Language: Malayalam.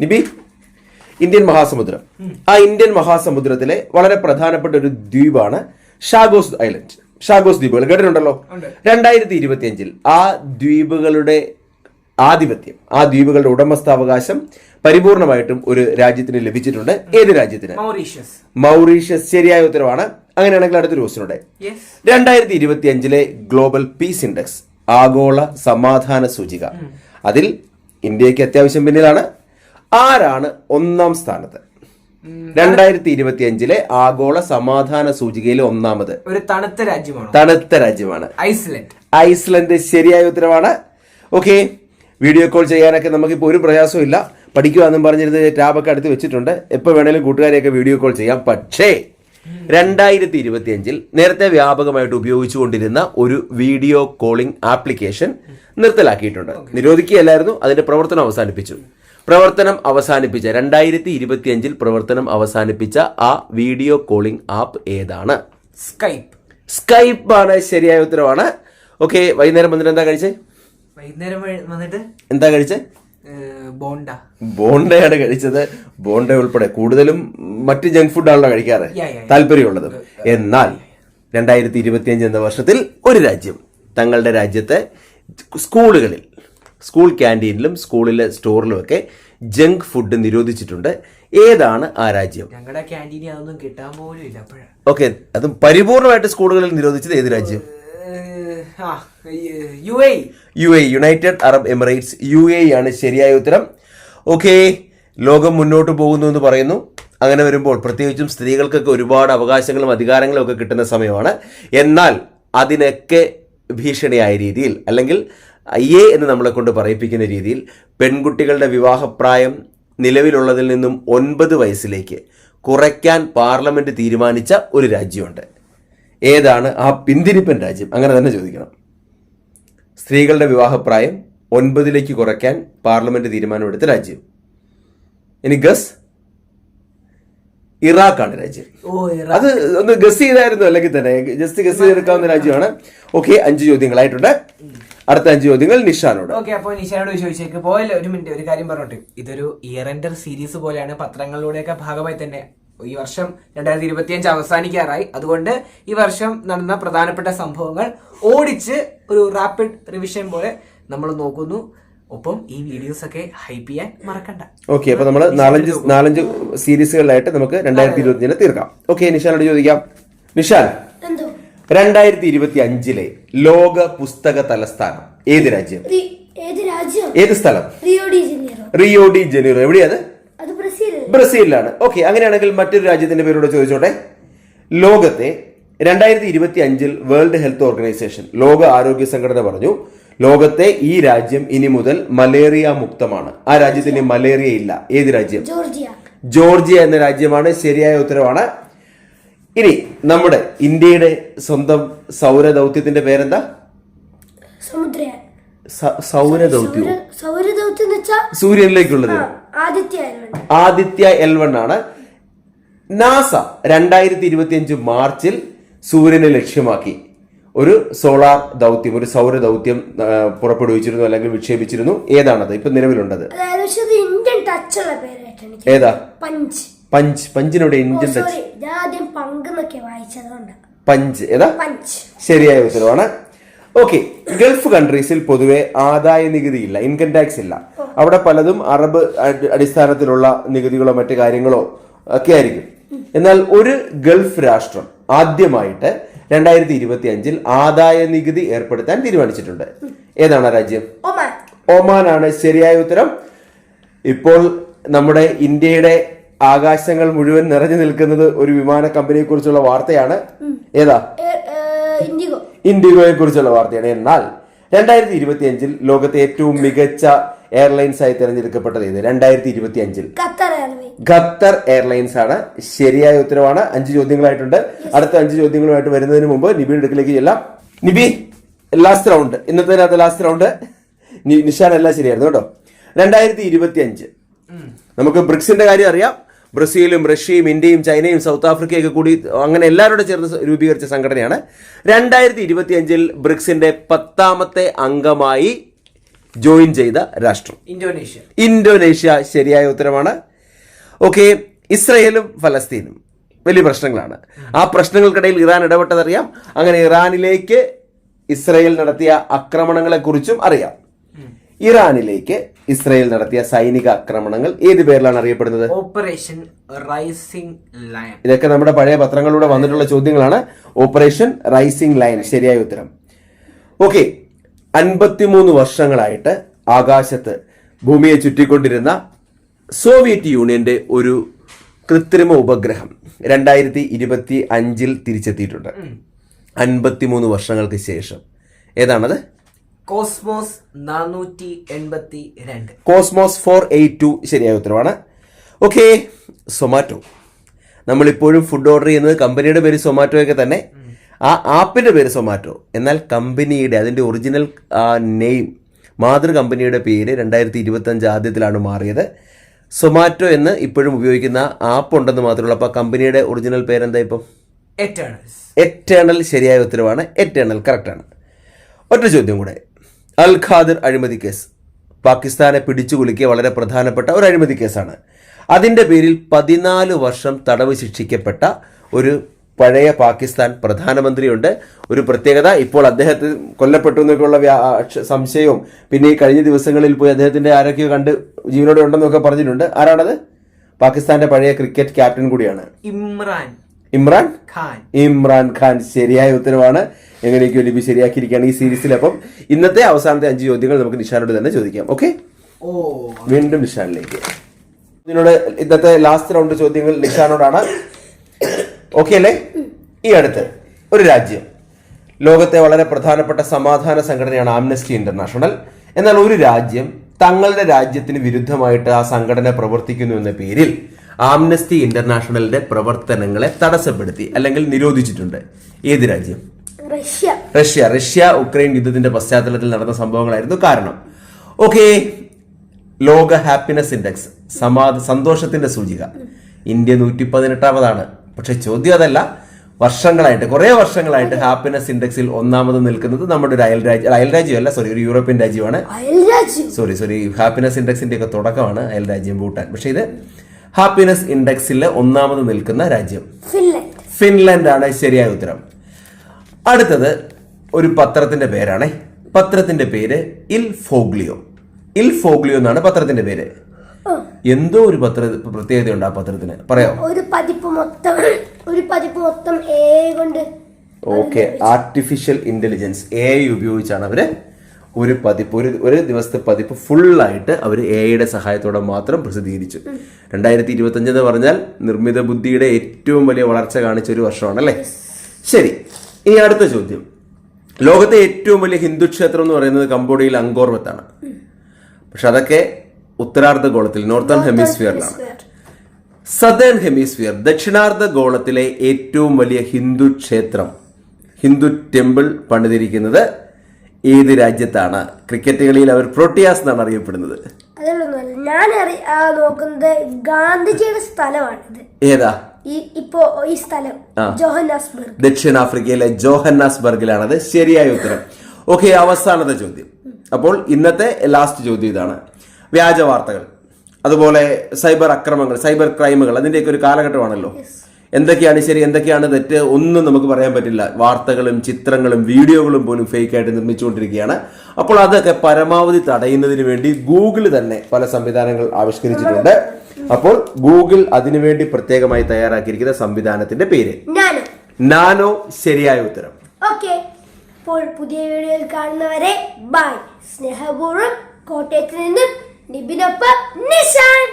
നിബി ഇന്ത്യൻ മഹാസമുദ്രം. ആ ഇന്ത്യൻ മഹാസമുദ്രത്തിലെ വളരെ പ്രധാനപ്പെട്ട ഒരു ദ്വീപാണ് ഷാഗോസ് ഐലൻഡ്. ഷാഗോസ് ദ്വീപുകൾ കേട്ടിട്ടുണ്ടല്ലോ? രണ്ടായിരത്തി ഇരുപത്തി അഞ്ചിൽ ആ ദ്വീപുകളുടെ ആധിപത്യം ആ ദ്വീപുകളുടെ ഉടമസ്ഥാവകാശം പരിപൂർണമായിട്ടും ഒരു രാജ്യത്തിന് ലഭിച്ചിട്ടുണ്ട്. ഏത് രാജ്യത്തിന്? മൗറീഷ്യസ്. മൗറീഷ്യസ് ശരിയായ ഉത്തരവാണ്. അങ്ങനെയാണെങ്കിൽ അടുത്തൊരു യെസ് രണ്ടായിരത്തി ഇരുപത്തി അഞ്ചിലെ ഗ്ലോബൽ പീസ് ഇൻഡെക്സ് ആഗോള സമാധാന സൂചിക. അതിൽ ഇന്ത്യയ്ക്ക് അത്യാവശ്യം പിന്നിലാണ്. ആരാണ് ഒന്നാം സ്ഥാനത്ത്? രണ്ടായിരത്തി ഇരുപത്തി അഞ്ചിലെ ആഗോള സമാധാന സൂചികയിലെ ഒന്നാമത്. ഒരു തണുത്ത രാജ്യമാണ്? തണുത്ത രാജ്യമാണ്. ഐസ്ലൻഡ്. ഐസ്ലൻഡ് ശരിയായ ഉത്തരവാണ്. ഓക്കെ വീഡിയോ കോൾ ചെയ്യാനൊക്കെ നമുക്കിപ്പോൾ ഒരു പ്രയാസവും ഇല്ല പഠിക്കുവാന്നും പറഞ്ഞിരുന്നത് ടാബൊക്കെ അടുത്ത് വെച്ചിട്ടുണ്ട്. എപ്പോൾ വേണേലും കൂട്ടുകാരെയൊക്കെ വീഡിയോ കോൾ ചെയ്യാം. പക്ഷേ രണ്ടായിരത്തി ഇരുപത്തി അഞ്ചിൽ നേരത്തെ വ്യാപകമായിട്ട് ഉപയോഗിച്ചുകൊണ്ടിരുന്ന ഒരു വീഡിയോ കോളിംഗ് ആപ്ലിക്കേഷൻ നിർത്തലാക്കിയിട്ടുണ്ട്. നിരോധിക്കുകയല്ലായിരുന്നു അതിന്റെ പ്രവർത്തനം അവസാനിപ്പിച്ചു. പ്രവർത്തനം അവസാനിപ്പിച്ച രണ്ടായിരത്തി ഇരുപത്തി അഞ്ചിൽ പ്രവർത്തനം അവസാനിപ്പിച്ച ആ വീഡിയോ കോളിംഗ് ആപ്പ് ഏതാണ്? സ്കൈപ്പ് സ്കൈപ്പ് ആണ്. ശരിയായ ഉത്തരവാണ്. ഓക്കെ വൈകുന്നേരം വന്നിട്ട് എന്താ കഴിച്ചേ? വൈകുന്നേരം വന്നിട്ട്? എന്താ കഴിച്ചേ? ബോണ്ട. ബോണ്ടയാണ് കഴിച്ചത്. ബോണ്ട ഉൾപ്പെടെ കൂടുതലും മറ്റ് ജങ്ക് ഫുഡാണല്ലോ കഴിക്കാറ്. Yeah, yeah, yeah. താല്പര്യമുള്ളത്. എന്നാൽ രണ്ടായിരത്തി ഇരുപത്തിയഞ്ച് എന്ന വർഷത്തിൽ ഒരു രാജ്യം തങ്ങളുടെ രാജ്യത്തെ സ്കൂളുകളിൽ സ്കൂൾ ക്യാന്റീനിലും സ്കൂളിലെ സ്റ്റോറിലും ഒക്കെ ജങ്ക് ഫുഡ് നിരോധിച്ചിട്ടുണ്ട്. ഏതാണ് ആ രാജ്യം? ഞങ്ങളുടെ ക്യാന്റീനിൽ അതൊന്നും കിട്ടാൻ പോലും ഇല്ല ഓക്കെ അതും പരിപൂർണമായിട്ട് സ്കൂളുകളിൽ നിരോധിച്ചത് ഏത് രാജ്യം? U A. U A United Arab Emirates U A ആണ് ശരിയായ ഉത്തരം. ഓക്കെ ലോകം മുന്നോട്ട് പോകുന്നു എന്ന് പറയുന്നു. അങ്ങനെ വരുമ്പോൾ പ്രത്യേകിച്ചും സ്ത്രീകൾക്കൊക്കെ ഒരുപാട് അവകാശങ്ങളും അധികാരങ്ങളും ഒക്കെ കിട്ടുന്ന സമയമാണ്. എന്നാൽ അതിനൊക്കെ ഭീഷണിയായ രീതിയിൽ അല്ലെങ്കിൽ അയ്യേ എന്ന് നമ്മളെ കൊണ്ട് പറയിപ്പിക്കുന്ന രീതിയിൽ പെൺകുട്ടികളുടെ വിവാഹപ്രായം നിലവിലുള്ളതിൽ നിന്നും ഒൻപത് വയസ്സിലേക്ക് കുറയ്ക്കാൻ പാർലമെന്റ് തീരുമാനിച്ച ഒരു രാജ്യമുണ്ട്. ഏതാണ്? ആ പിന്തിരിപ്പൻ രാജ്യം. അങ്ങനെ തന്നെ ചോദിക്കണം. സ്ത്രീകളുടെ വിവാഹപ്രായം ഒൻപതിലേക്ക് കുറയ്ക്കാൻ പാർലമെന്റ് തീരുമാനമെടുത്ത രാജ്യം. ഇനി ഗസ്? ഇറാഖാണ് രാജ്യം. അത് ഒന്ന് ഗസ് ചെയ്തായിരുന്നു? അല്ലെങ്കിൽ തന്നെ? ജസ്റ്റ് ഗസ് ചെയ്തെടുക്കാവുന്ന രാജ്യമാണ്. ഓക്കെ അഞ്ച് ചോദ്യങ്ങളായിട്ടുണ്ട്. അടുത്ത അഞ്ച് ചോദ്യങ്ങൾ നിഷാനോട്. ഓക്കെ അപ്പോൾ നിഷാനോട് ചോദിച്ചേക്ക്. പോയല്ലോ ഒരു മിനിറ്റ് ഒരു കാര്യം പറഞ്ഞോട്ടെ. ഇതൊരു ഇയർ എൻഡർ സീരീസ് പോലെയാണ്. പത്രങ്ങളിലൂടെയൊക്കെ ഭാഗമായി തന്നെ ഈ വർഷം രണ്ടായിരത്തി ഇരുപത്തിയഞ്ച് അവസാനിക്കാറായി. അതുകൊണ്ട് ഈ വർഷം നടന്ന പ്രധാനപ്പെട്ട സംഭവങ്ങൾ ഓടിച്ച് ഒരു റാപ്പിഡ് റിവിഷൻ പോലെ നമ്മൾ നോക്കുന്നു. ഒപ്പം ഈ വീഡിയോസ് ഒക്കെ ഹൈപ്പ് ചെയ്യാൻ മറക്കണ്ട. ഓക്കെ അപ്പൊ നമ്മൾ നാലഞ്ച് നാലഞ്ച് സീരീസുകളിലായിട്ട് നമുക്ക് രണ്ടായിരത്തി ഇരുപത്തിയഞ്ചിന് തീർക്കാം. ഓക്കെ നിഷാനോട് ചോദിക്കാം. നിഷാൻ. എന്തോ? രണ്ടായിരത്തി ഇരുപത്തി അഞ്ചിലെ ലോക പുസ്തക തലസ്ഥാനം ഏത് രാജ്യം? ഏത് രാജ്യം? ഏത് സ്ഥലം? Rio de Janeiro. ബ്രസീൽ ബ്രസീലിലാണ്. ഓക്കെ അങ്ങനെയാണെങ്കിൽ മറ്റൊരു രാജ്യത്തിന്റെ പേരോട് ചോദിച്ചോട്ടെ? ലോകത്തെ രണ്ടായിരത്തി ഇരുപത്തി അഞ്ചിൽ വേൾഡ് ഹെൽത്ത് ഓർഗനൈസേഷൻ ലോക ആരോഗ്യ സംഘടന പറഞ്ഞു ലോകത്തെ ഈ രാജ്യം ഇനി മുതൽ മലേറിയ മുക്തമാണ്. ആ രാജ്യത്തിന് മലേറിയ ഇല്ല. ഏത് രാജ്യം? ജോർജിയ. ജോർജിയ എന്ന രാജ്യമാണ്. ശരിയായ ഉത്തരവാണ്. ഇനി നമ്മുടെ ഇന്ത്യയുടെ സ്വന്തം സൗരദൗത്യത്തിന്റെ പേരെന്താ? സമുദ്രയാൻ. സൗരദൗത്യം സൂര്യനിലേക്കുള്ളത്. ആദിത്യ ആദിത്യ എൽ വൺ ആണ്. നാസ രണ്ടായിരത്തി ഇരുപത്തിയഞ്ച് മാർച്ചിൽ സൂര്യനെ ലക്ഷ്യമാക്കി. ഒരു സോളാർ ദൗത്യം ഒരു സൗര ദൗത്യം പുറപ്പെടുവിച്ചിരുന്നു അല്ലെങ്കിൽ വിക്ഷേപിച്ചിരുന്നു. ഏതാണത്? ഇപ്പൊ നിലവിലുണ്ടത്. ഏതാ? പഞ്ച്. പഞ്ച് പഞ്ചിനോട് ഇന്ത്യൻ ടച്ച് ഞാൻ ആദ്യം പങ്ക് എന്നൊക്കെ വായിച്ചതുകൊണ്ട്. പഞ്ച് ഏതാ? പഞ്ച്. ശരിയായ ഉത്തരവാണ്. ഓക്കെ ഗൾഫ് കൺട്രീസിൽ പൊതുവെ ആദായ നികുതി ഇല്ല. ഇൻകം ടാക്സ് ഇല്ല. അവിടെ പലതും അറബ് അടിസ്ഥാനത്തിലുള്ള നികുതികളോ മറ്റു കാര്യങ്ങളോ ഒക്കെ ആയിരിക്കും. എന്നാൽ ഒരു ഗൾഫ് രാഷ്ട്രം ആദ്യമായിട്ട് രണ്ടായിരത്തി ഇരുപത്തി അഞ്ചിൽ ആദായ നികുതി ഏർപ്പെടുത്താൻ തീരുമാനിച്ചിട്ടുണ്ട്. ഏതാണ് രാജ്യം? ഒമാൻ. ഒമാനാണ് ശരിയായ ഉത്തരം. ഇപ്പോൾ നമ്മുടെ ഇന്ത്യയുടെ ആകാശങ്ങൾ മുഴുവൻ നിറഞ്ഞു നിൽക്കുന്നത് ഒരു വിമാന കമ്പനിയെ കുറിച്ചുള്ള വാർത്തയാണ് ഏതാ? ഇൻഡിഗോ. ഇൻഡിഗോയെ കുറിച്ചുള്ള വാർത്തയാണ്. എന്നാൽ രണ്ടായിരത്തി ഇരുപത്തി അഞ്ചിൽ ലോകത്തെ ഏറ്റവും മികച്ച എയർലൈൻസ് ആയി തിരഞ്ഞെടുക്കപ്പെട്ടത് ഏത്? രണ്ടായിരത്തി ഇരുപത്തി അഞ്ചിൽ ഖത്തർ എയർലൈൻസ് ആണ് ശരിയായ ഉത്തരവാണ്. അഞ്ച് ചോദ്യങ്ങളായിട്ടുണ്ട്. അടുത്ത അഞ്ച് ചോദ്യങ്ങളുമായിട്ട് വരുന്നതിന് മുമ്പ് നിബിയുടെ അടുക്കിലേക്ക് ചെല്ലാം. നിബി ലാസ്റ്റ് റൗണ്ട് ഇന്നത്തെ ലാസ്റ്റ് റൗണ്ട് നിഷാൻ എല്ലാം ശരിയായിരുന്നു കേട്ടോ. രണ്ടായിരത്തി ഇരുപത്തി അഞ്ച് നമുക്ക് ബ്രിക്സിന്റെ കാര്യം അറിയാം. ബ്രസീലും റഷ്യയും ഇന്ത്യയും ചൈനയും സൗത്ത് ആഫ്രിക്കയൊക്കെ കൂടി അങ്ങനെ എല്ലാവരോടും ചേർന്ന് രൂപീകരിച്ച സംഘടനയാണ്. രണ്ടായിരത്തി ഇരുപത്തി അഞ്ചിൽ ബ്രിക്സിന്റെ പത്താമത്തെ അംഗമായി ജോയിൻ ചെയ്ത രാഷ്ട്രം. ഇന്തോനേഷ്യ. ഇന്തോനേഷ്യ ശരിയായ ഉത്തരമാണ്. ഓക്കെ ഇസ്രയേലും ഫലസ്തീനും വലിയ പ്രശ്നങ്ങളാണ്. ആ പ്രശ്നങ്ങൾക്കിടയിൽ ഇറാൻ ഇടപെട്ടതറിയാം. അങ്ങനെ ഇറാനിലേക്ക് ഇസ്രയേൽ നടത്തിയ ആക്രമണങ്ങളെക്കുറിച്ചും അറിയാം. ഇറാനിലേക്ക് ഇസ്രയേൽ നടത്തിയ സൈനിക ആക്രമണങ്ങൾ ഏത് പേരിലാണ് അറിയപ്പെടുന്നത്? Operation rising lion. ഇതൊക്കെ നമ്മുടെ പഴയ പത്രങ്ങളിലൂടെ വന്നിട്ടുള്ള ചോദ്യങ്ങളാണ്. Operation rising lion. ശരിയായ ഉത്തരം. ഓക്കെ. അൻപത്തിമൂന്ന് വർഷങ്ങളായിട്ട് ആകാശത്ത് ഭൂമിയെ ചുറ്റിക്കൊണ്ടിരുന്ന സോവിയറ്റ് യൂണിയന്റെ ഒരു കൃത്രിമ ഉപഗ്രഹം രണ്ടായിരത്തി ഇരുപത്തി അഞ്ചിൽ തിരിച്ചെത്തിയിട്ടുണ്ട്. അൻപത്തിമൂന്ന് വർഷങ്ങൾക്ക് ശേഷം. ഏതാണത്? കോസ്മോസ് നാനൂറ്റി എൺപത്തി രണ്ട്. കോസ്മോസ് ഫോർ എയ്റ്റ് ടു ശരിയായ ഉത്തരവാണ്. ഓക്കെ സൊമാറ്റോ. നമ്മളിപ്പോഴും ഫുഡ് ഓർഡർ ചെയ്യുന്നത് കമ്പനിയുടെ പേര് സൊമാറ്റോ ഒക്കെ തന്നെ. ആ ആപ്പിന്റെ പേര് സൊമാറ്റോ. എന്നാൽ കമ്പനിയുടെ അതിന്റെ ഒറിജിനൽ നെയിം മാതൃ കമ്പനിയുടെ പേര് രണ്ടായിരത്തി ഇരുപത്തഞ്ച് ആദ്യത്തിലാണ് മാറിയത്. സൊമാറ്റോ എന്ന് ഇപ്പോഴും ഉപയോഗിക്കുന്ന ആപ്പ് ഉണ്ടെന്ന് മാത്രമേ ഉള്ളൂ. അപ്പോൾ കമ്പനിയുടെ ഒറിജിനൽ പേരെന്താ ഇപ്പം? എറ്റേണൽ എറ്റേണൽ ശരിയായ ഉത്തരവാണ്. എറ്റേണൽ കറക്റ്റാണ് ഒറ്റ ചോദ്യം കൂടെ. അൽ ഖാദിർ അഴിമതി കേസ്. പാകിസ്ഥാനെ പിടിച്ചു കുലുക്കിയ വളരെ പ്രധാനപ്പെട്ട ഒരു അഴിമതി കേസാണ്. അതിന്റെ പേരിൽ പതിനാല് വർഷം തടവ് ശിക്ഷിക്കപ്പെട്ട ഒരു പഴയ പാകിസ്ഥാൻ പ്രധാനമന്ത്രിയുണ്ട്. ഒരു പ്രത്യേകത ഇപ്പോൾ അദ്ദേഹത്തെ കൊല്ലപ്പെട്ടു എന്നൊക്കെയുള്ള സംശയവും പിന്നെ ഈ കഴിഞ്ഞ ദിവസങ്ങളിൽ പോയി അദ്ദേഹത്തിന്റെ ആരൊക്കെയോ കണ്ട് ജീവനോടെ ഉണ്ടെന്നൊക്കെ പറഞ്ഞിട്ടുണ്ട്. ആരാണത്? പാകിസ്ഥാന്റെ പഴയ ക്രിക്കറ്റ് ക്യാപ്റ്റൻ കൂടിയാണ്. ഇമ്രാൻ. ഇമ്രാൻ ഖാൻ. ഇമ്രാൻ ഖാൻ ശരിയായ ഉത്തരവാണ്. എങ്ങനെയൊക്കെയോ ലിപി ശരിയാക്കിയിരിക്കുകയാണ് ഈ സീരീസിൽ. അപ്പം ഇന്നത്തെ അവസാനത്തെ അഞ്ച് ചോദ്യങ്ങൾ നമുക്ക് നിഷാനോട് തന്നെ ചോദിക്കാം. ഓക്കെ വീണ്ടും നിഷാനിലേക്ക്. ഇതിനോട് ഇന്നത്തെ ലാസ്റ്റ് റൗണ്ട് ചോദ്യങ്ങൾ നിഷാനോടാണ്. ഓക്കെ അല്ലേ? ഈ അടുത്ത് ഒരു രാജ്യം. ലോകത്തെ വളരെ പ്രധാനപ്പെട്ട സമാധാന സംഘടനയാണ് ആംനസ്റ്റി ഇന്റർനാഷണൽ എന്നാൽ ഒരു രാജ്യം തങ്ങളുടെ രാജ്യത്തിന് വിരുദ്ധമായിട്ട് ആ സംഘടന പ്രവർത്തിക്കുന്നു എന്ന പേരിൽ ആംനസ്റ്റി ഇന്റർനാഷണലിന്റെ പ്രവർത്തനങ്ങളെ തടസ്സപ്പെടുത്തി അല്ലെങ്കിൽ നിരോധിച്ചിട്ടുണ്ട്. ഏത് രാജ്യം? റഷ്യ. റഷ്യ. റഷ്യ ഉക്രൈൻ യുദ്ധത്തിന്റെ പശ്ചാത്തലത്തിൽ നടന്ന സംഭവങ്ങളായിരുന്നു കാരണം. ഓക്കെ ലോക ഹാപ്പിനെസ് ഇൻഡെക്സ് സമാ സന്തോഷത്തിന്റെ സൂചിക. ഇന്ത്യ നൂറ്റി പതിനെട്ടാമതാണ് പക്ഷെ ചോദ്യം അതല്ല. വർഷങ്ങളായിട്ട് കുറേ വർഷങ്ങളായിട്ട് ഹാപ്പിനെസ് ഇൻഡെക്സിൽ ഒന്നാമത് നിൽക്കുന്നത് നമ്മുടെ ഒരു അയൽ രാജ്യം അയൽ രാജ്യമല്ല സോറി ഒരു യൂറോപ്യൻ രാജ്യമാണ്. സോറി സോറി ഹാപ്പിനെസ് ഇൻഡെക്സിന്റെ ഒക്കെ തുടക്കമാണ് അയൽ രാജ്യം ഭൂട്ടാൻ. പക്ഷേ ഇത് ഹാപ്പിനെസ് ഇൻഡെക്സിൽ ഒന്നാമത് നിൽക്കുന്ന രാജ്യം. ഫിൻലൻഡ് ഫിൻലാൻഡ് ആണ് ശരിയായ ഉത്തരം. അടുത്തത് ഒരു പത്രത്തിന്റെ പേരാണ്. പത്രത്തിന്റെ പേര് ഇൽ ഫോഗ്ലിയോ ഇൽ ഫോഗ്ലിയോ എന്നാണ് പത്രത്തിന്റെ പേര്. എന്തോ ഒരു പത്ര പ്രത്യേകതയുണ്ട് ആ പത്രത്തിന്. പറയാ? ഒരു പതിപ്പ് മൊത്തം ഒരു പതിപ്പ് മൊത്തം എ കൊണ്ട് ഓക്കെ ആർട്ടിഫിഷ്യൽ ഇന്റലിജൻസ് എ ഉപയോഗിച്ചാണ് അവർ ഒരു പതിപ്പ് ഒരു ഒരു ദിവസത്തെ പതിപ്പ് ഫുള്ളായിട്ട് അവർ എ ഐയുടെ സഹായത്തോടെ മാത്രം പ്രസിദ്ധീകരിച്ചു. രണ്ടായിരത്തി ഇരുപത്തഞ്ച് എന്ന് പറഞ്ഞാൽ നിർമ്മിത ബുദ്ധിയുടെ ഏറ്റവും വലിയ വളർച്ച കാണിച്ച ഒരു വർഷമാണല്ലേ? ശരി ഇനി അടുത്ത ചോദ്യം. ലോകത്തെ ഏറ്റവും വലിയ ഹിന്ദു ക്ഷേത്രം എന്ന് പറയുന്നത് കംബോഡിയയിൽ അങ്കോർവത്താണ്. പക്ഷെ അതൊക്കെ ഉത്തരാർദ്ധ ഗോളത്തിൽ നോർത്തേൺ ഹെമിസ്ഫിയറിലാണ്. സദേൺ ഹെമിസ്ഫിയർ ദക്ഷിണാർദ്ധ ഗോളത്തിലെ ഏറ്റവും വലിയ ഹിന്ദു ക്ഷേത്രം ഹിന്ദു ടെമ്പിൾ പണിതിരിക്കുന്നത് ഏത് രാജ്യത്താണ്? ക്രിക്കറ്റ് കളിയിൽ അവർ പ്രോട്ടിയാസ് എന്നാണ് അറിയപ്പെടുന്നത്. അതിലൊന്നുമല്ല ഞാൻ അറി ആ, നോക്കുന്നത് ഗാന്ധിജിയുടെ സ്ഥലമാണിത് ഏതാ? ഈ ഇപ്പോ ഈ സ്ഥലം ജോഹന്നാസ്ബർഗ്. ദക്ഷിണാഫ്രിക്കയിലെ ജോഹന്നാസ്ബർഗിലാണത്. ശരിയായ ഉത്തരം. ഓക്കെ അവസാനത്തെ ചോദ്യം. അപ്പോൾ ഇന്നത്തെ ലാസ്റ്റ് ചോദ്യം ഇതാണ്. വ്യാജ വാർത്തകൾ അതുപോലെ സൈബർ അക്രമങ്ങൾ സൈബർ ക്രൈമുകൾ അതിന്റെയൊക്കെ ഒരു കാലഘട്ടമാണല്ലോ. എന്തൊക്കെയാണ് ശരി എന്തൊക്കെയാണ് തെറ്റ് ഒന്നും നമുക്ക് പറയാൻ പറ്റില്ല. വാർത്തകളും ചിത്രങ്ങളും വീഡിയോകളും പോലും ഫേക്ക് ആയിട്ട് നിർമ്മിച്ചുകൊണ്ടിരിക്കുകയാണ്. അപ്പോൾ അതൊക്കെ പരമാവധി തടയുന്നതിന് വേണ്ടി ഗൂഗിൾ തന്നെ പല സംവിധാനങ്ങൾ ആവിഷ്കരിച്ചിട്ടുണ്ട്. അപ്പോൾ ഗൂഗിൾ അതിനുവേണ്ടി പ്രത്യേകമായി തയ്യാറാക്കിയിരിക്കുന്ന സംവിധാനത്തിന്റെ പേര്. നാനോ. ശരിയായ ഉത്തരം. ഓക്കെ. അപ്പോൾ പുതിയ വീഡിയോയിൽ കാണുന്നവരെ ബൈ സ്നേഹപൂർവം കോട്ടയത്ത് നിന്നും നിബിനൊപ്പം നിഷാൻ